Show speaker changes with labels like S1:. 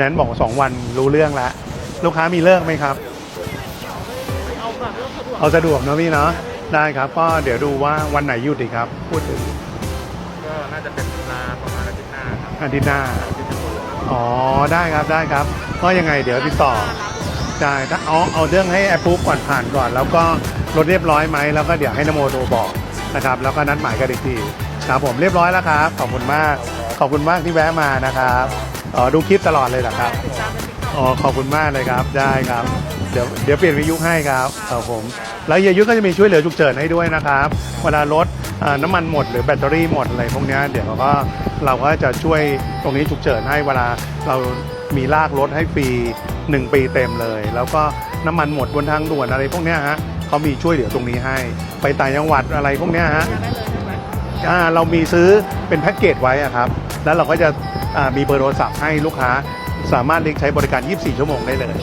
S1: นั้นบอกสองวันรู้เรื่องแล้วลูกค้ามีเลิกไหมครับ
S2: เอาแบบเรื่องสะดวก
S1: เอาสะดวกเนอะพี่เนาะได้ครับ ก็เดี๋ยวดูว่าวันไหนหยุดดีครับ พูดถึง
S2: ก็น่าจะเป็นเวลาประมาณอาทิตย์หน้าครับ
S1: อาทิตย์หน้า
S2: อาทิตย์หน้า
S1: อ๋อได้ครับได้ครับ ก็ยังไงเดี๋ยวติดต่อได้ถ้าเอาเอาเรื่องให้แอปปุ๊บก่อนผ่านก่อน แล้วก็รถเรียบร้อยไหมแล้วก็เดี๋ยวให้นโมโทรบอกนะครับ แล้วก็นัดหมายกันอีกทีครับผมเรียบร้อยแล้วครับขอบคุณมากขอบคุณมากที่แวะมานะครับ อ๋อดูคลิปตลอดเลยเหรอครับ
S2: ติดตามในติ๊กต็อก
S1: อ๋อขอบคุณมากเลยครับได้ครับ เดี๋ยวเดี๋ยวเปลี่ยนวิทยุให้ครับครับผม แล้วเฮียยุก็จะมีช่วยเหลือฉุกเฉินให้ด้วยนะครับ เวลารถอ่าน้ำมันหมดหรือแบตเตอรี่หมดอะไรพวกเนี้ยเดี๋ยวก็เราก็จะช่วยตรงนี้ฉุกเฉินให้เวลาเรามีลากรถให้ฟรี1 ปีเต็มเลย แล้วก็น้ำมันหมดบนทางด่วนอะไรพวกเนี้ยฮะเขามีช่วยเหลือตรงนี้ให้ ไปต่างจังหวัดอะไรพวกเนี้ยฮะ
S2: ได้เลยใช่ไหม
S1: อ่าเรามีซื้อเป็นแพ็กเกจไว้อะครับ แล้วเราก็จะอ่า มีเบอร์โทรศัพท์ให้ลูกค้าสามารถเรียกใช้บริการ 24 ชั่วโมงได้เลย